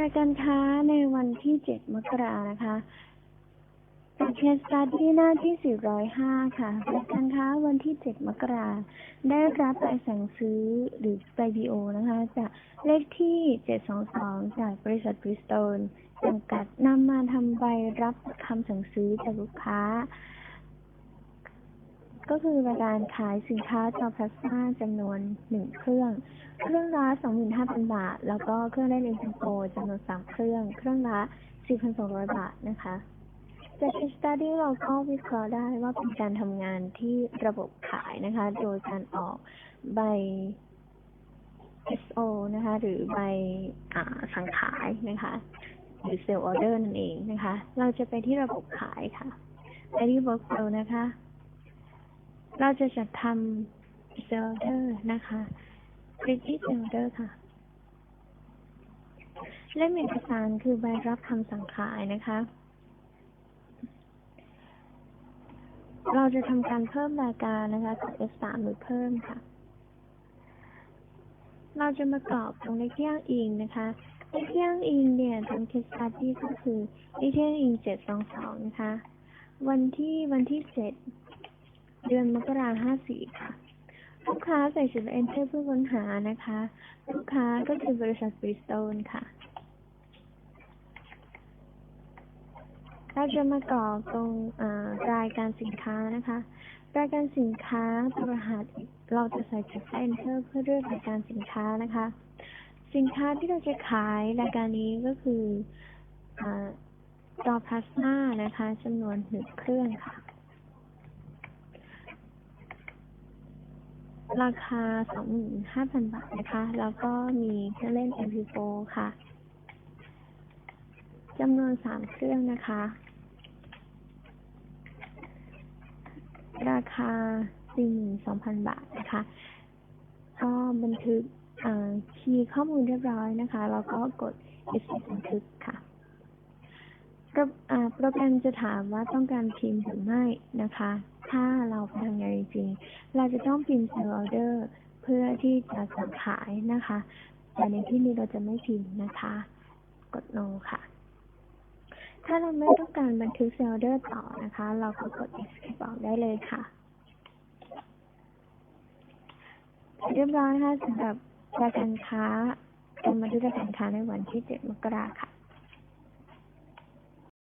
รายการค้าในวันที่ 7 มกรานะคะจากเคสตัดที่หน้าที่ 405 ค่ะรายการค้าวันที่ 7 มกราได้รับใบสั่งซื้อหรือใบ BO นะคะ จากเลขที่ 722 จากบริษัทบริสโตนจำกัดนำมาทำใบรับคำสั่งซื้อจากลูกค้า ก็คือรายการขายสินค้าจอพลาสมาจำนวน1เครื่อง เครื่องละ25,000บาท แล้วก็เครื่องเล่นเอ็นโปจำนวน3เครื่อง เครื่องละ4,200บาทนะคะจาก case study เราก็วิเคราะห์ได้ว่าเป็นการทำงานที่ระบบขายนะคะ โดยการออกใบ SO นะคะ หรือใบสั่งขายนะคะ หรือ sale order นั่นเองนะคะ เราจะไปที่ระบบขายค่ะ ไปที่ workflow นะคะ เราจะจัดทำ sale order นะคะคลิกที่ sale order ค่ะ เล่มเอกสารคือใบรับคำสั่งขายนะคะ เราจะทำการเพิ่มรายการนะคะกับ F3 หรือเพิ่มค่ะ เราจะมากรอกตรงเลขที่อ้างอิงนะคะเลขที่อ้างอิงเนี่ยตรง case study ก็คือเลขที่อ้างอิง722นะคะวันที่วันที่7เดื อนมกราคม54ค่ะ ลูกค้าใส่จุด enter เพื่อค้นหานะคะ ลูกค้าก็คือบริษัทบริสโตนค่ะเราจะมากรอกตรงรายการสินค้านะคะ รายการสินค้าตัวรหัสเราจะใส่จุด enter เพื่อเลือกรายการสินค้านะคะ สินค้าที่เราจะขายรายการนี้ก็คือจอพลาสมานะคะจำนวนหนึ่งเครื่องค่ะ ราคา 25,000 บาทนะคะ แล้วก็มีเครื่องเล่น MP4 ค่ะจำนวน 3 เครื่องนะคะ ราคา 42,000 บาทนะคะ ก็บันทึกคีย์ข้อมูลเรียบร้อยนะคะ แล้วก็กด exit บันทึกค่ะโปรแกรมจะถามว่าต้องการพิมพ์หรือไม่นะคะ ถ้าเราทำงานจริงๆเราจะต้องพิมพ์ sale order เพื่อที่จะสั่งขายนะคะ แต่ในที่นี้เราจะไม่พิมพ์นะคะ กด no ค่ะ ถ้าเราไม่ต้องการบันทึก sale order ต่อนะคะ เราก็กด escape ออกได้เลยค่ะเรียบร้อยค่ะสำหรับรายการค้าการบันทึกรายการค้าในวันที่ 7 มกราค่ะ